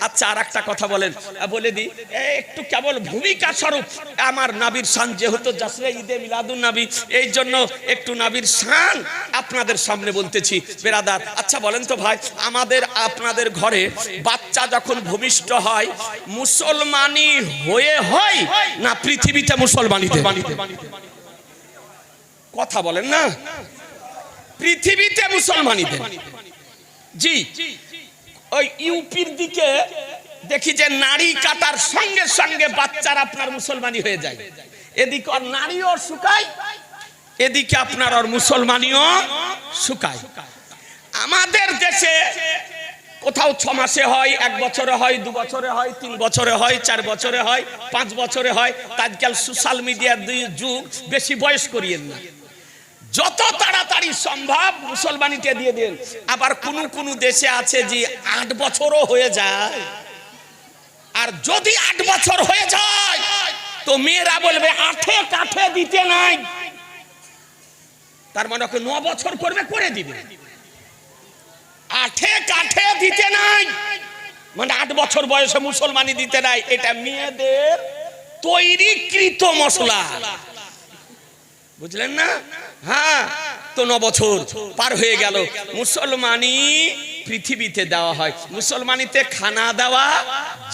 আচ্ছা একটা কেবল ভূমিকা স্বরূপ, আমার যেহেতু ঈদে এই জন্য একটু নবীর শান আপনাদের সামনে বলতেছি। বেরাদার আচ্ছা বলেন তো ভাই, আমাদের, আপনাদের ঘরে বাচ্চা যখন ভূমিষ্ঠ হয়, মুসলমানি হয়ে হয় না পৃথিবীতে মুসলমানিতে কথা বলেন না? পৃথিবীতে মুসলমানিতে জি। ওই ইউপির দিকে দেখি যে নারী কাটার সঙ্গে সঙ্গে বাচ্চারা আপনার মুসলমানি হয়ে যায়। এদিকে আর নারীও শুকায়, এদিকে আপনার আর মুসলমানিও শুকায়। আমাদের দেশে কোথাও ছ মাসে হয়, এক বছরে হয়, দু বছরে হয়, তিন বছরে হয়, চার বছরে হয়, পাঁচ বছরে হয় আজকাল সোশ্যাল মিডিয়ার দুই যুগ, বেশি বয়স করিয়েন না। যত তাড়াতাড়ি সম্ভব মুসলমানিতে দিয়ে দিন। আবার কোন কোন দেশে আছে যে আট বছরও হয়ে যায়। আর যদি আট বছর হয়ে যায়, তো মেয়েরা বলবে, আঠে কাঠে দিতে নাই। তার মানে ওকে ন বছর করবে, করে দিবে। আঠে কাঠে দিতে নাই। মানে আট বছর বয়সে মুসলমানি দিতে নাই। এটা মেয়েদের তৈরিকৃত মশলা। বুঝলেন না? হ্যাঁ তো ন বছর পার হয়ে গেল। মুসলমানি পৃথিবীতে দেওয়া হয়। মুসলমানিতে খানা দেওয়া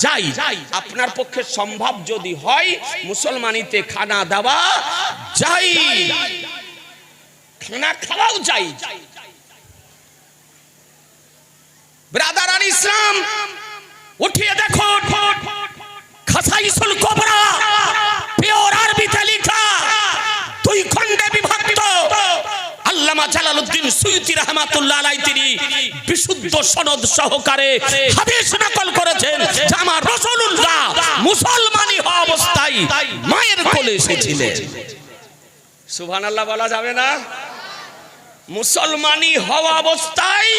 যাই আপনার পক্ষে সম্ভব যদি হয়, মুসলমানিতে খানা দেওয়া যাই খানা খাওয়াও যাই ব্রাদার আল ইসলাম, উঠিয়ে দেখো, খাসাইসুল কোবরা, পিওর আরবিতে লেখা, দুই খণ্ডে বিভক্ত। আল্লামা জালালউদ্দিন সুয়ুতি রহমাতুল্লাহ আলাইহি, তিনি বিশুদ্ধ সনদ সহকারে হাদিস নকল করেছেন আমার রাসূলুল্লাহ মুসলমানি হওয়া অবস্থায় মায়ের কোলে এসেছিলেন। সুবহানাল্লাহ বলা যাবে না। মুসলমানি হওয়া অবস্থায়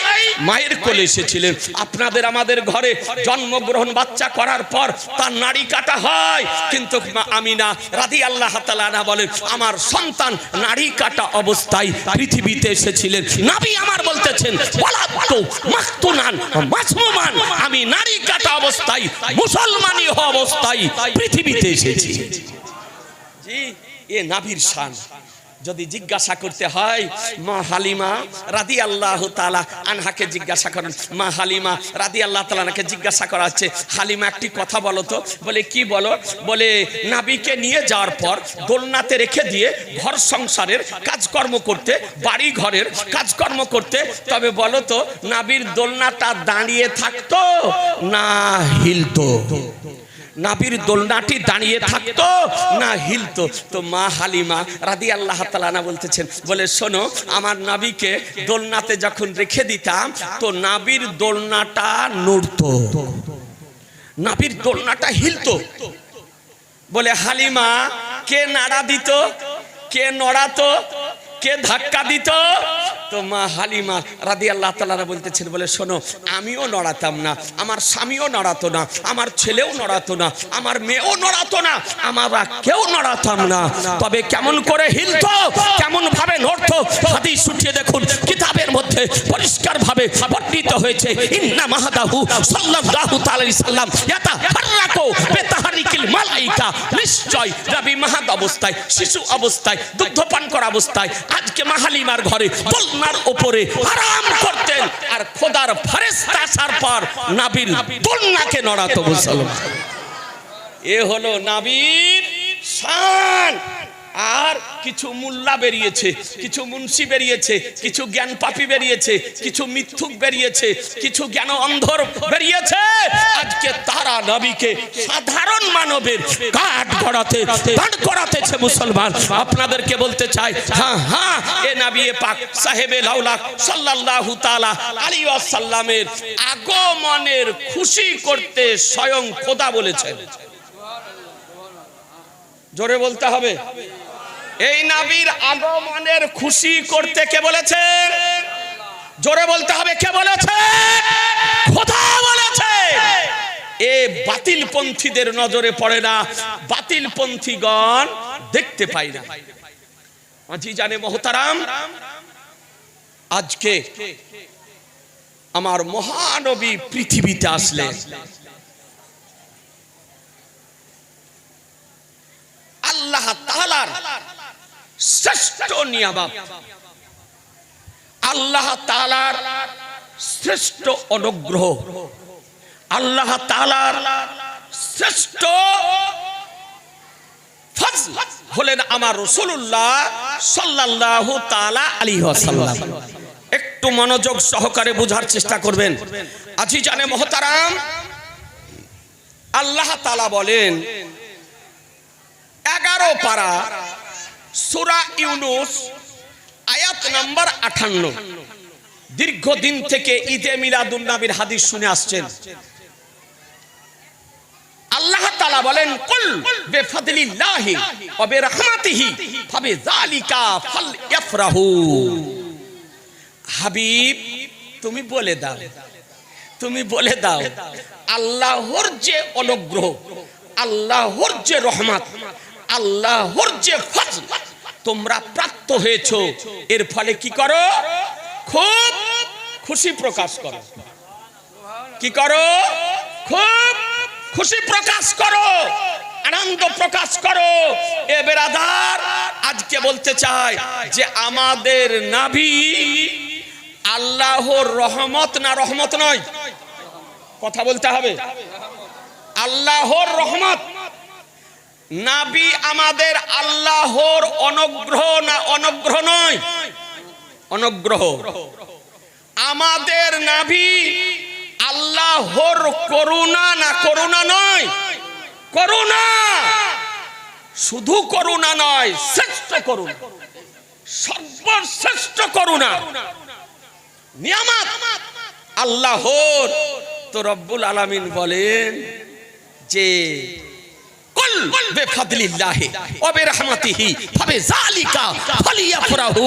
মায়ের কোলে এসেছিলেন। আপনাদের আমাদের ঘরে জন্মগ্রহণ বাচ্চা করার পর তার নাড়ি কাটা হয়। কিন্তু আমি না রাদি আল্লাহ তাআলা বলেন, আমার সন্তান নাড়ি কাটা অবস্থায় পৃথিবীতে এসেছিলেন। নাবি আমার বলতেছেন আমি নাড়ি কাটা অবস্থায় মুসলমানি হওয়া অবস্থায় পৃথিবীতে এসেছি। এ নাভির শান। যদি জিজ্ঞাসা করতে হয়, মা হালিমা রাদি আল্লাহ তালা আনহাকে জিজ্ঞাসা করেন। মা হালিমা রাদি আল্লাহ তালাকে জিজ্ঞাসা করা হচ্ছে, হালিমা একটি কথা বলো তো। বলে, কি বলো? বলে, নাবিকে নিয়ে যাওয়ার পর দোলনাতে রেখে দিয়ে ঘর সংসারের কাজকর্ম করতে, বাড়ি ঘরের কাজকর্ম করতে, তবে বলো তো, নাবির দোলনাটা দাঁড়িয়ে থাকতো না হিলতো? নাবির দোলনাটি দাঁড়িয়ে থাকতো, না হিলতো। তো মা হালিমা রাদি আল্লাহ তালানা বলতেছেন, বলে, শোনো, আমার নাবিকে দোলনাতে যখন রেখে দিতাম, তো নাবির দোলনাটা নড়তো। নাবির দোলনাটা হিলতো। বলে, হালিমা, কে নাড়া দিত? কে নড়াতো? কে ধাক্কা দিত? তো মা হালিমা রাদি আল্লাহ তালারা বলতেছেন, বলে, শোনো, আমিও নড়াতাম না, আমার স্বামীও নড়াতো না, আমার ছেলেও নড়াতো না, আমার মেয়েও নড়াতো না, আমরা কেউ নড়াতাম না। তবে কেমন করে হিলতো কেমন ভাবে নড়তো, হাদিস উঠিয়ে দেখুন, কিতাবের মধ্যে পরিষ্কার ভাবে বর্ণিত হয়েছে, ইন্না মাহাদাহু সাল্লাল্লাহু তাআলা সাল্লাম ইয়াতাহাররাকু বিতাহরিকিল মালাইকা। নিশ্চয় নবী মাহাদ অবস্থায়, শিশু অবস্থায়, দুগ্ধপান করা অবস্থায়, আজকে মাহালিমার ঘরে দোলনার উপরে আরাম করতেন। আর খোদার ফেরেশতা আসার পর নাবির দোলনাকে নড়াতো মুসলমান। এ হলো নাবির শান। আর কিছু মুল্লা বেরিয়েছে, কিছু মুন্সি বেরিয়েছে, কিছু জ্ঞান পাপি বেরিয়েছে, কিছু মিথ্যুক বেরিয়েছে, কিছু জ্ঞান অন্ধর বেরিয়েছে। আজকে তারা নবীকে সাধারণ মানবের কাঠ গড়াতে, দাঁড় করাতেছে মুসলমান। আপনাদেরকে বলতে চাই হ্যাঁ হ্যাঁ এ নবী পাক সাহেবে লাউলা সাল্লাল্লাহু তাআলা আলাইহি ওয়াসাল্লামের আগমনের খুশি করতে স্বয়ং খোদা বলেছেন। জোরে বলতে হবে। এই নাবির আগমনের খুশি করতে কে বলেছেন জোরে বলতে হবে, কে বলেছে? খোদা বলেছে। এ বাতিল পন্থীদের নজরে পড়ে না বাতিল পন্থীগণ দেখতে পাই না। মাঝি জানে মহতারাম, আজকে আমার মহানবী পৃথিবীতে আসলেন আল্লাহ তাআলার শ্রেষ্ঠ নিয়ামত। আল্লাহ তালার শ্রেষ্ঠ অনুগ্রহ। আল্লাহ তাআলার শ্রেষ্ঠ হলেন আমার রসুল্লাহ সাল্লাল্লাহু তাআলা আলাইহি ওয়াসাল্লাম। একটু মনোযোগ সহকারে বোঝার চেষ্টা করবেন। আজি জানে মহতারাম, আল্লাহ তাআলা বলেন, এগারো পারা সুরা ইউনুস, আয়াত নাম্বার আঠান্ন। দীর্ঘদিন থেকে ঈদে মিলাদুন নবীর হাদিস শুনে আসছেন। আল্লাহ তাআলা বলেন, কুল বিফাদলিল্লাহি ওয়া বিরহমাতিহি ফাবিযালিকা ফালইফরাহু। হাবিব, তুমি বলে দাও, তুমি বলে দাও, আল্লাহর যে অনুগ্রহ, আল্লাহর যে রহমত আল্লাহর যে ফজল, তোমরা প্রাপ্ত হয়েছো। এর ফলে কি করো? খুব খুশি প্রকাশ করো। কি করো? খুব খুশি প্রকাশ করো। আনন্দ প্রকাশ করো। এ বেরাদার, আজকে বলতে চাই যে আমাদের নাভি আল্লাহর রহমত না রহমত নয়? কথা বলতে হবে। আল্লাহর রহমত নাবি আমাদের আল্লাহর অনুগ্রহ না অনুগ্রহ নয়? অনুগ্রহ। আমাদের নাভি আল্লাহর করুণা না করুণা নয়? করুণা! শুধু করুণা নয়, শ্রেষ্ঠ করুণা। সর্বশ্রেষ্ঠ করুণা। নিয়ামত। আল্লাহর। তো রব্বুল আলামিন বলেন যে কুল বিফাদলিল্লাহি ওয়া বিরহমাতিহি ফাবিযালিকা ফালিয়াফরাহু।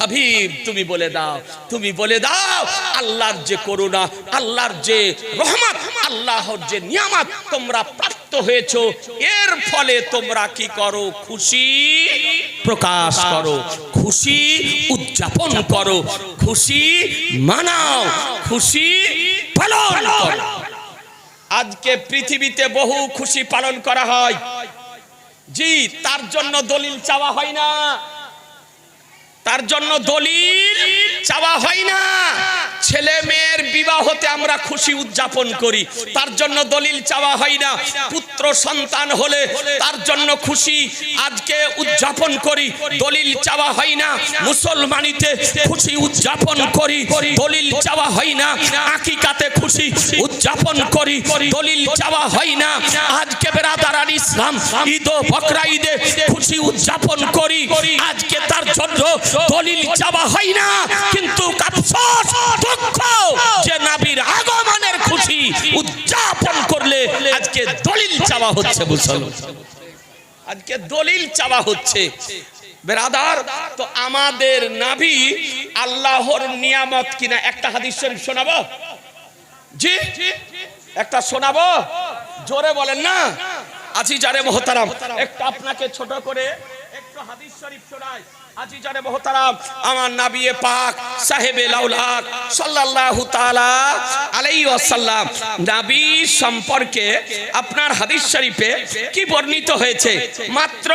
হাবিব, তুমি বলে দাও, তুমি বলে দাও, আল্লাহর যে করুণা, আল্লাহর যে রহমত, আল্লাহর যে নিয়ামত তোমরা প্রাপ্ত হয়েছো, এর ফলে তোমরা কি করো? খুশি প্রকাশ করো, খুশি উদযাপন করো, খুশি মানাও, খুশি পালন করো। আজকে পৃথিবীতে বহু খুশি পালন করা হয়। জি, তার জন্য দলিল চাওয়া হয় না। তার জন্য দলিল চাওয়া হয় না। ছেলে মেয়ের বিবাহতে আমরা খুশি উদযাপন করি। তার জন্য দলিল চাওয়া হয় না। পুত্র সন্তান হলে তার জন্য খুশি আজকে উদযাপন করি। দলিল চাওয়া হয় না। মুসলমানিতে খুশি উদযাপন করি। দলিল চাওয়া হয় না। আকিকাতে খুশি উদযাপন করি। দলিল চাওয়া হয় না। আজকে বেরাদার আল ইসলাম ঈদ ও বকরা ঈদে খুশি উদযাপন করি। আজকে তার জন্য দলিল চাওয়া হয় না। কিন্তু দুঃখ যে নবীর আগমনের খুশি উদযাপন করলে আজকে দলিল চাওয়া হচ্ছে মুসলমান। আজকে দলিল চাওয়া হচ্ছে। বেরাদার, তো আমাদের নাভি আল্লাহর নিয়ামত কিনা একটা হাদিস শরীফ শোনাবো? জি, একটা শোনাবো? জোরে বলেন না। আজি যারে মহতারাম, একটা আপনাকে ছোট করে একটু হাদিস শরীফ শোনাই। আজি জানে মহতারাম, আমার নাবিয়ে পাক সাহেবে লাউলাক সাল্লাল্লাহু তাআলা আলাইহি ওয়াসাল্লাম নবী সম্পর্কে আপনার হাদিস শরীফে কি বর্ণিত হয়েছে? মাত্র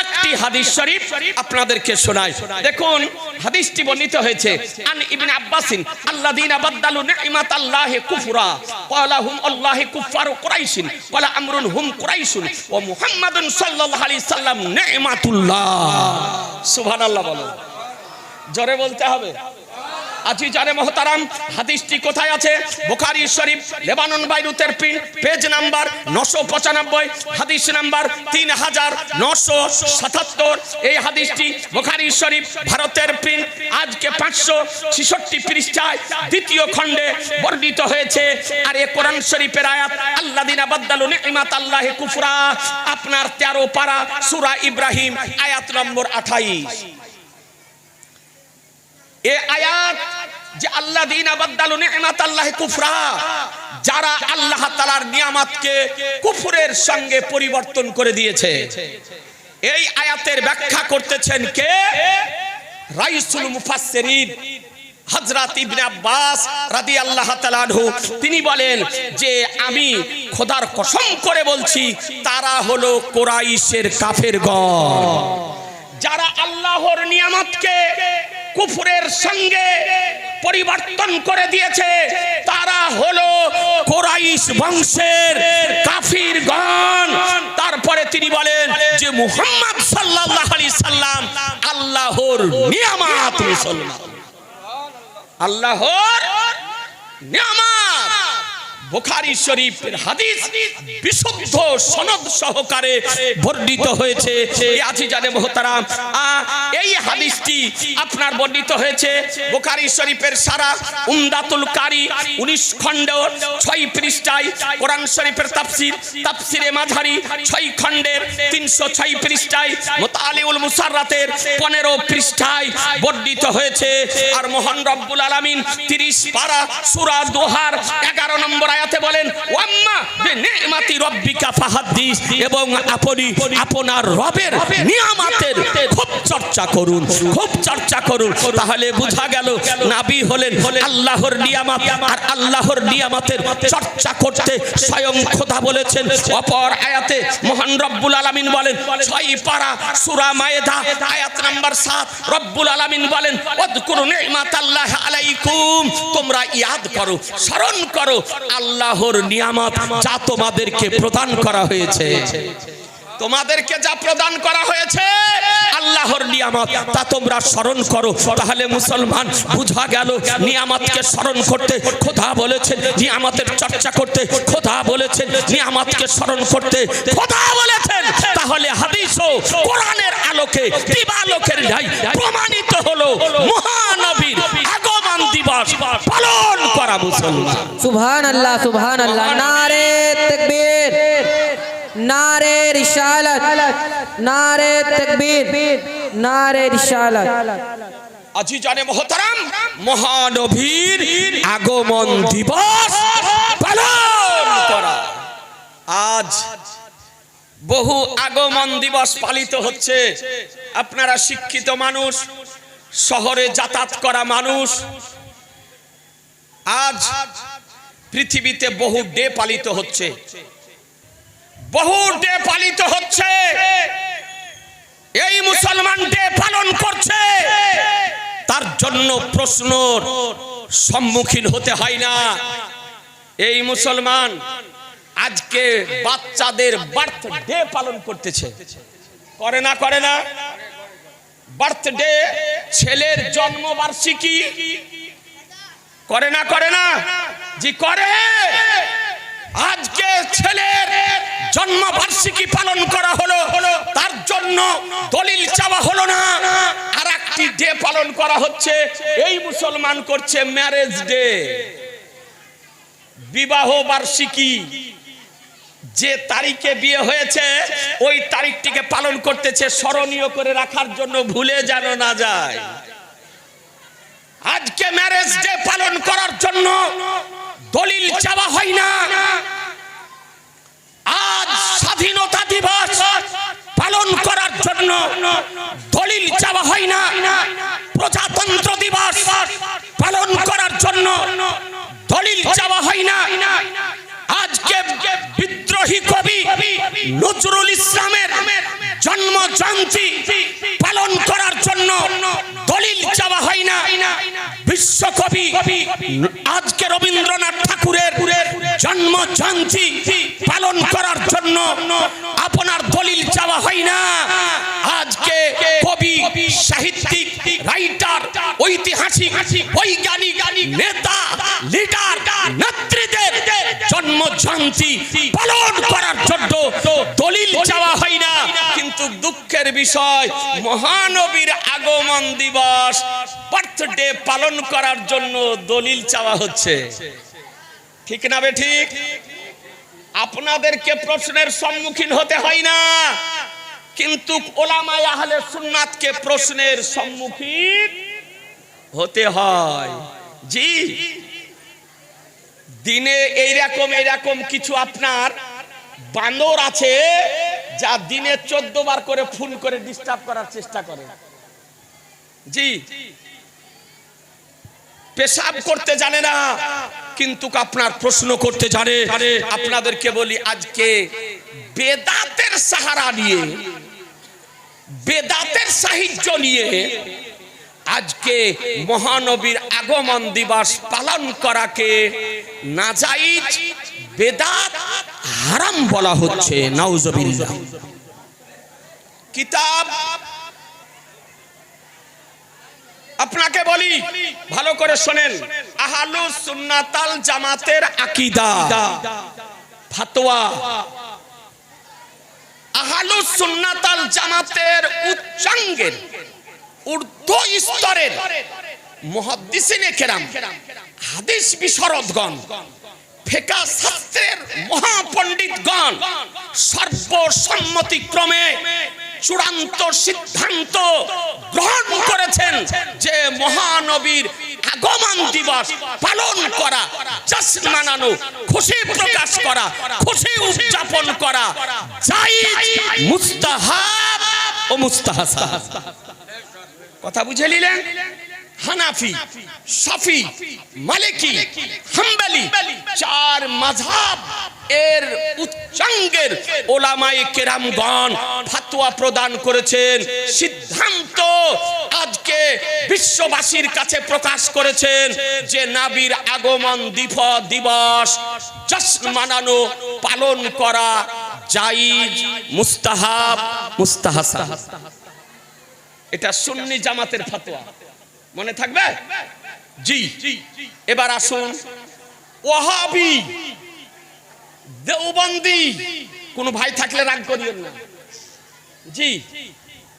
একটি হাদিস শরীফ আপনাদেরকে শোনাই। দেখুন, হাদিসটি বর্ণিত হয়েছে, আন ইবনে আব্বাসিন, আল্লাযীনা বাদদালু নি'মাতাল্লাহি কুফরা, ক্বালা হুম আল্লাহি কুফারু কুরাইশিন, ক্বালা আমরুন হুম কুরাইশুন, ওয়া মুহাম্মাদুন সাল্লাল্লাহু আলাইহি সাল্লাম নি'মাতুল্লাহ। সুবহানাল্লাহ বলো। জোরে বলতে হবে? আজি জানে মহতারাম, হাদিসটি কোথায় আছে? বুখারী, শরীফ, লেবানন, বাইরুতের পিন পেজ নাম্বার নশো পঁচানব্বই, হাদিস নাম্বার তিন হাজার নশো সাতাত্তর। এই হাদিসটি বুখারী, শরীফ, ভারতের প্রিন্ট আজকে পাঁচশো ছিষট্টি পৃষ্ঠায় দ্বিতীয় খণ্ডে বর্ণিত হয়েছে। আর এ কোরআন শরীফের আয়াত আল্লাহ দিনা বাদ্দালু নিমাত আল্লাহ কুফরা, আপনার তেরো পারা সুরা ইব্রাহিম, আয়াত নম্বর আঠাইশ। এ আয়াত যে আল্লাহ দিন আবাদ্দালু নি'মাত আল্লাহ কুফরা, যারা আল্লাহ তাআলার নিয়ামতকে কুফরের সঙ্গে পরিবর্তন করে দিয়েছে। এই আয়াতের ব্যাখ্যা করতেছেন কে? রাইসুল মুফাসসিরিন, হযরত ইবনে আব্বাস রাদিয়াল্লাহু তাআলা আনহু। তিনি বলেন যে আমি খোদার কসম করে বলছি, তারা হলো কোরাইশের কাফেরগণ। যারা আল্লাহর নিয়ামতকে কুফরের সঙ্গে পরিবর্তন করে দিয়েছে। তারা হলো কোরাইশ বংশের কাফির গণ। তারপরে তিনি বলেন যে মুহাম্মদ সাল্লাল্লাহু আলাইহি সাল্লাম আল্লাহর নিয়ামত মুসলমান। আল্লাহর নিয়ামত বুখারী শরীফের হাদিস বিশুদ্ধ সনদ সহকারে বর্ণিত হয়েছে। আজিজানে মোহতারাম এই হাদিসটি আপনার বর্ণিত হয়েছে বোখারি শরীফের সারা উমদাতুল কারি 19 খণ্ড 6 পৃষ্ঠায়। কোরআন শরীফের তাফসীর, তাফসীরে মাঝারি 6 খণ্ডের 306 পৃষ্ঠায়। মুতালিউল মুসাররাতের 15 পৃষ্ঠায় বর্ণিত হয়েছে। আর মহান রব্বুল আলামিন 30 পারা সূরা দোহার 11 নম্বর আয়াতে বলেন, ওয়াম্মা বিনিমাতি রব্বিকা ফাহাদ্দিস এবং আপনি আপনার রবের নিয়ামতের খুব চর্চা করুন, খুব চর্চা করুন। তাহলে বোঝা গেল, নাবি হলেন আল্লাহর নিয়ামত আর আল্লাহর নিয়ামতের চর্চা করতে স্বয়ং খোদা বলেছেন। অপর আয়াতে মহান রব্বুল আলামিন বলেন, ছয় পারা সূরা মায়েদা আয়াত নাম্বার 7 রব্বুল আলামিন বলেন, ওয়াদকুরু নি'মাতাল্লাহি আলাইকুম তোমরা ইয়াদ করো, স্মরণ করো আল্লাহর নিয়ামত যা তোমাদেরকে প্রদান করা হয়েছে। তোমাদেরকে যা প্রদান করা হয়েছে, আল্লাহর নিয়ামত, তা তোমরা স্মরণ করো। তাহলে মুসলমান বুঝা গেল, নিয়ামতকে স্মরণ করতে খোদা বলেছেন, নিয়ামতের চর্চা করতে খোদা বলেছেন, নিয়ামতকে স্মরণ করতে খোদা বলেছেন। তাহলে হাদিসও কোরআনের আলোকে, দিবালোকের ন্যায় প্রমাণিত হলো। দিবস পালন করা মুসলমান। সুহান আল্লাহ সুহান আল্লাহ নারে তকবীর নারে রিসালাত নারে তকবীর নারে রিসালাত আজি জানে মহতারাম মহানবীর আগমন দিবস পালন করা। আজ বহু আগমন দিবস পালিত হচ্ছে। আপনারা শিক্ষিত মানুষ শহরে যাতায়াত করা মানুষ আজ পৃথিবীতে বহু ডে পালিত হচ্ছে। বহু ডে পালিত হচ্ছে। এই মুসলমান ডে পালন করছে। তার জন্য প্রশ্ন সম্মুখীন হতে হয় না। এই মুসলমান আজকে বাচ্চাদের বার্থডে পালন করতেছে। করে না করে না। বার্থডে ছেলের জন্মবার্ষিকী করে না করে না। জি, করে। আজকে ছেলের জন্মবার্ষিকী পালন করা হলো, তার জন্য দলিল চাওয়া হলো না। আর একটি ডে পালন করা হচ্ছে, এই মুসলমান করছে ম্যারেজ ডে বিবাহ বার্ষিকী, যে তারিখে বিয়ে হয়েছে, ওই তারিখটিকে পালন করতেছে, স্মরণীয় করে রাখার জন্য ভুলে যেন না যায়। আজকে ম্যারেজ ডে পালন করার জন্য দলিল চাওয়া হয় না। আজ স্বাধীনতা দিবস পালন করার জন্য দলিল চাওয়া হয় না। প্রজাতন্ত্র দিবস পালন করার জন্য দলিল চাওয়া হয় না। আজকে বিদ্রোহী কবি নজরুল ইসলামের জন্ম জয়ন্তী পালন করার জন্য দলিল চাওয়া হয় না। বিশ্বকবি আজকে রবীন্দ্রনাথ ঠাকুরের জন্ম জয়ন্তী পালন করার জন্য আপনার দলিল চাওয়া হয় না। আজকে কবি, সাহিত্যিক, রাইটার, ঐতিহাসিক, বৈজ্ঞানিক, নেতা, লিডার, নেত্রীদের জন্ম জয়ন্তী পালন করার জন্য দলিল চাওয়া হয় না। কিন্তু দুঃখের বিষয়, মহানবীর আগমন দিবস, বার্থডে পালন করার জন্য দলিল চাওয়া হচ্ছে। ঠিক না বে ঠিক? আপনাদেরকে প্রশ্নের সম্মুখীন হতে হয় না। কিন্তু ওলামায় আহলে সুন্নাতকে প্রশ্নের সম্মুখীন হতে হয়। জি, দিনে এইরকম এইরকম কিছু আপনার বান্দর আছে, যা দিনে চোদ্দ বার করে ফোন করে ডিস্টার্ব করার চেষ্টা করে। জি পেশাব করতে জানে না, কিন্তু আপনার প্রশ্ন করতে জানে। আপনাদেরকে বলি, আজকে বেদাতের সাহারা নিয়ে, বেদাতের সাহিত্য নিয়ে আজকে মহানবীর আগমন দিবস পালন করাকে নাজাইজ বেদাত হারাম বলা হচ্ছে, নাউজবিল্লাহ। কিতাব আপনাকে বলি, ভালো করে শোনেন। আহালু সুন্নাতাল জামাতের আকিদা। ফাতোয়া। আহালু সুন্নাতাল জামাতের উচ্চাঙ্গের, ঊর্ধ্ব স্তরের মুহাদ্দিসিনে কেরাম, হাদিস বিশরদগণ, ফেকা শাস্ত্রের মহাপণ্ডিতগণ, সর্বসম্মতিক্রমে চূড়ান্ত সিদ্ধান্ত গ্রহণ করেছেন যে মহানবীর আগমন দিবস পালন করা জশ্ন মানানো, খুশি প্রকাশ করা, খুশি উদযাপন করা, জায়েজ, মুস্তাহাব ও মুস্তাহাসাব কথা বুঝে নিলেন? হানাফি শফি মালিকি, হাম্বলি, চার মাযহাব এর উচ্চাঙ্গের ওলামায়ে কেরামগণ ফতোয়া প্রদান করেছেন, সিদ্ধান্ত আজকে বিশ্ববাসীর কাছে প্রকাশ করেছেন যে নাবির আগমন দিফ দিবস, জশ্ন মানানো, পালন করা জায়েজ, মুস্তাহাব মুস্তাহাসা এটা সুন্নি জামাতের ফতোয়া মনে থাকবে? জি। এবার আসুন। ওহাবি দেওবন্দি। কোন ভাই থাকলে রাগ করিয়েন না। জি।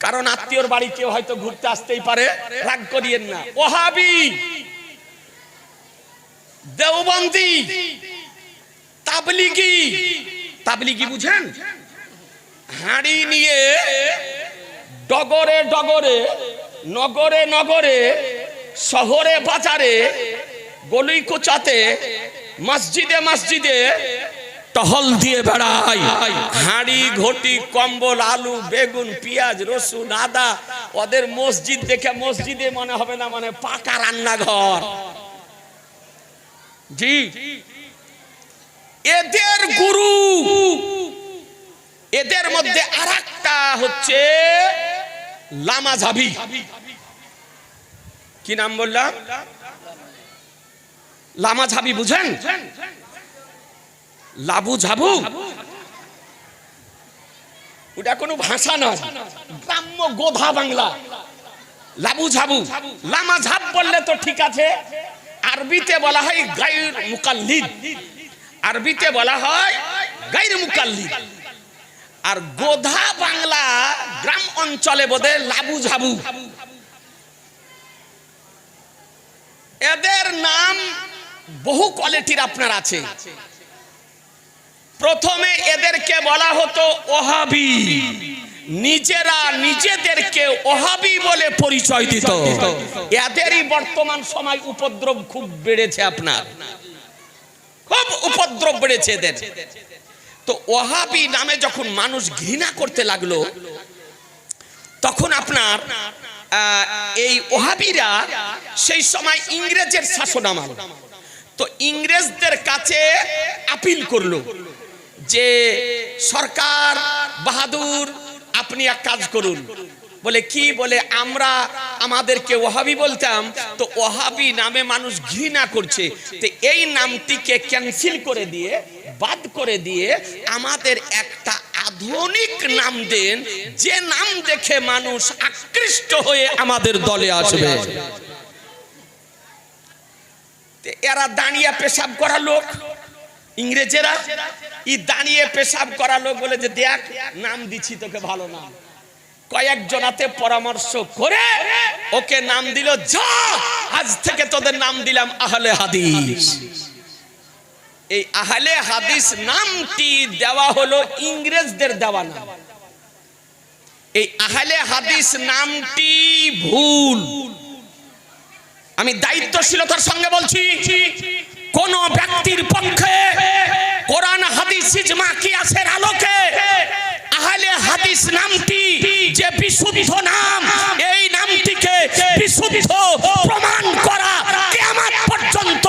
কারণ আত্মীয়র বাড়ি কেউ হয়তো ঘুরতে আসতেই পারে, রাগ করিয়েন না। ওহাবি দেওবন্দি, তাবলিগি। তাবলিগি বুঝেন? হাঁড়ি নিয়ে ডগরে ডগরে নগরে নগরে, শহরে বাজারে গলি কোচাতে মসজিদে মসজিদে টহল দিয়ে বেড়ায় হাঁড়ি, ঘটি, কম্বল, আলু, বেগুন, পেঁয়াজ, রসুন, আদা, ওদের মসজিদ দেখে মসজিদে মনে হবে না মানে পাকা রান্নাঘর। জি। এদের গুরু। এদের মধ্যে আর হচ্ছে লামা ঝাবি। কি নাম বললাম লামা ঝাবি, বুঝেন? লাবু ঝাবু। ওটা কোনো ভাষা নয়। গ্রাম্য গোধা বাংলা। লাবু ঝাবু। লামা ঝাব বললে তো ঠিক আছে। আরবিতে বলা হয় গাইর মুকাল্লিদ। আরবিতে বলা হয় গাইর মুকাল্লিদ। আর গোধা বাংলা গ্রাম অঞ্চলে বোধে লাবু ঝাবু। এদের নাম বহু কোয়ালিটির আপনার আছে। প্রথমে এদেরকে বলা হতো ওহাবি। নিজেরা নিজেদেরকে ওহাবি বলে পরিচয় দিত। এদেরই বর্তমান সময় উপদ্রব খুব বেড়েছে আপনার। খুব উপদ্রব বেড়েছে এদের। তো ওহাবি নামে যখন মানুষ ঘৃণা করতে লাগল, তখন আপনার এই ওহাবিরা সেই সময় ইংরেজের শাসন আমার তো ইংরেজদের কাছে আপিল করল যে, সরকার বাহাদুর, আপনি এক কাজ করুন বলে, কি বলে, আমরা আমাদেরকে ওহাবি বলতাম? তো ওহাবি নামে মানুষ ঘৃণা করছে। তো এই নামটিকে ক্যান্সেল করে দিয়ে, বাদ করে দিয়ে আমাদের একটা আধুনিক নাম দেন, যে নাম দেখে মানুষ আকৃষ্ট হয়ে আমাদের দলে আসবে। এরা দাঁড়িয়ে পেশাব করা লোক, ইংরেজেরা। ই দাঁড়িয়ে পেশাব করা লোক বলে যে, দেখ, নাম দিচ্ছি, তোকে ভালো নাম। কয়েকজনাতে পরামর্শ করে ওকে নাম দিল, যা, আজ থেকে তোদের নাম দিলাম আহলে হাদিস। এই আহলে হাদিস নামটি দেওয়া হলো ইংরেজদের দেওয়া নাম। এই আহলে হাদিস নামটি ভুল। আমি দায়িত্বশীলতার সঙ্গে বলছি, কোন ব্যক্তির পক্ষে কোরআন, হাদিস, ইজমা, কিয়াসের আলোকে আহলে হাদিস নামটি, যে বিশুদ্ধ নাম, এই নামটিকে বিশুদ্ধ প্রমাণ করা কিয়ামত পর্যন্ত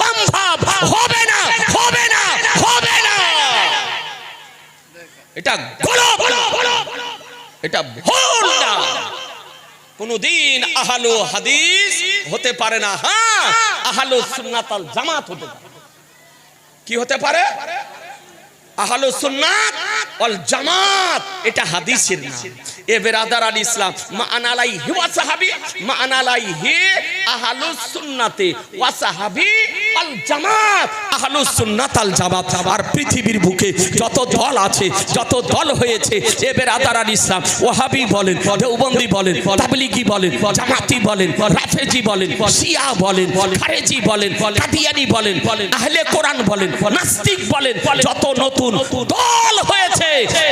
সম্ভব হবে না হবে না হবে না। এটা এটা ভুল না। কোনদিন আহালু হাদিস হতে পারে না হ্যাঁ আহালু সুন্নাতাল জামাত হতে পারে। কি হতে পারে? আহালু সুন্নাত ওয়াল জামাত, এটা হাদিসের নাম। এ বেরাদার আল ইসলাম, মা আনালাই ওয়া সাহাবী, মা আনালাই হি আহালু সুন্নাতে ওয়া আল জামাত। আহালু সুন্নাত আল জামাত। আর পৃথিবীর বুকে যত দল আছে, যত দল হয়েছে, এ বেরাদার আল ইসলাম ওয়াহাবি বলেন, দেওবন্দি বলেন, তাবলিগি বলেন, জামাতি বলেন, রাফেজি বলেন, শিয়া বলেন, খারেজি বলেন, কাদিয়ানি বলেন, আহলে কোরআন বলেন, নাস্তিক বলেন, যত নতুন দল হয়েছে,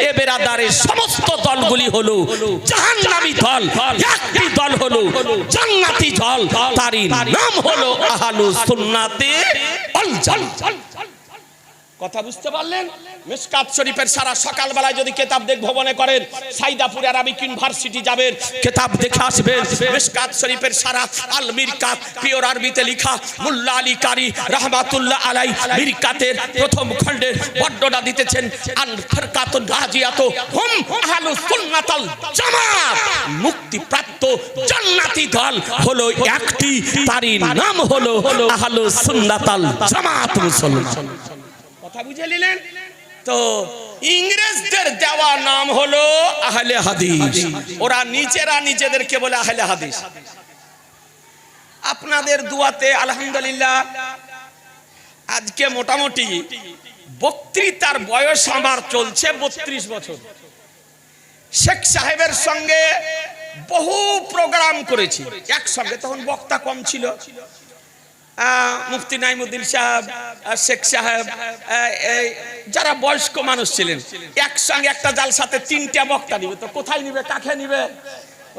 এ বেরাদারের সমস্ত দলগুলি হলো জাহান্নামী দল, একটি দল হলো জান্নাতি দল, তারই নাম হলো আহালু সুন্নাতে আল জান্নাত। কথা বুঝতে পারলেন? মিসকাত শরীফের সারা সকালবেলায় যদি কেতাব দেখ ভবনে করেন, সাইদাপুর আরবিক ইউনিভার্সিটি যাবেন কেতাব দেখে আসবেন মিসকাত শরীফের সারা আল মিরকাত, পিওর আরবিতে লেখা, মুল্লা আলী কারি রহমাতুল্লাহ আলাই মিরকাতের প্রথম খণ্ডের বর্ণনা দিতেছেন আল ফরকাতুন রাজিয়াত হুম আহলু সুন্নাতাল জামাত। মুক্তিপ্রাপ্ত জান্নাতি দল হলো একটি, তারই নাম হলো আহলু সুন্নাতাল জামাত মুসলমান। কথা বুঝে নিলেন? তো ইংরেজদের দেওয়া নাম হলো আহলে হাদিস। ওরা নিজেরা নিজেদেরকে বলে আহলে হাদিস। আপনাদের দুয়াতে আলহামদুলিল্লাহ, আজকে মোটামুটি বক্তৃতার বয়স আমার চলছে বত্রিশ বছর। শেখ সাহেবের সঙ্গে বহু প্রোগ্রাম করেছি। একসঙ্গে তখন বক্তা কম ছিল। মুফতি নাইমুদ্দিন সাহেব শেখ সাহেব যারা বয়স্ক মানুষ ছিলেন, একসঙ্গে একটা জাল সাথে তিনটা বক্তা নিবে। তো কোথায় নিবে, কাকে নিবে?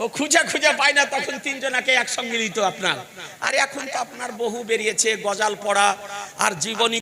ও খুঁজে খুঁজে পায় না, তখন তিনজনাকে একসঙ্গে নিত আপনার। আর এখন তো আপনার বহু বেরিয়েছে, গজাল পড়া, আর জীবনী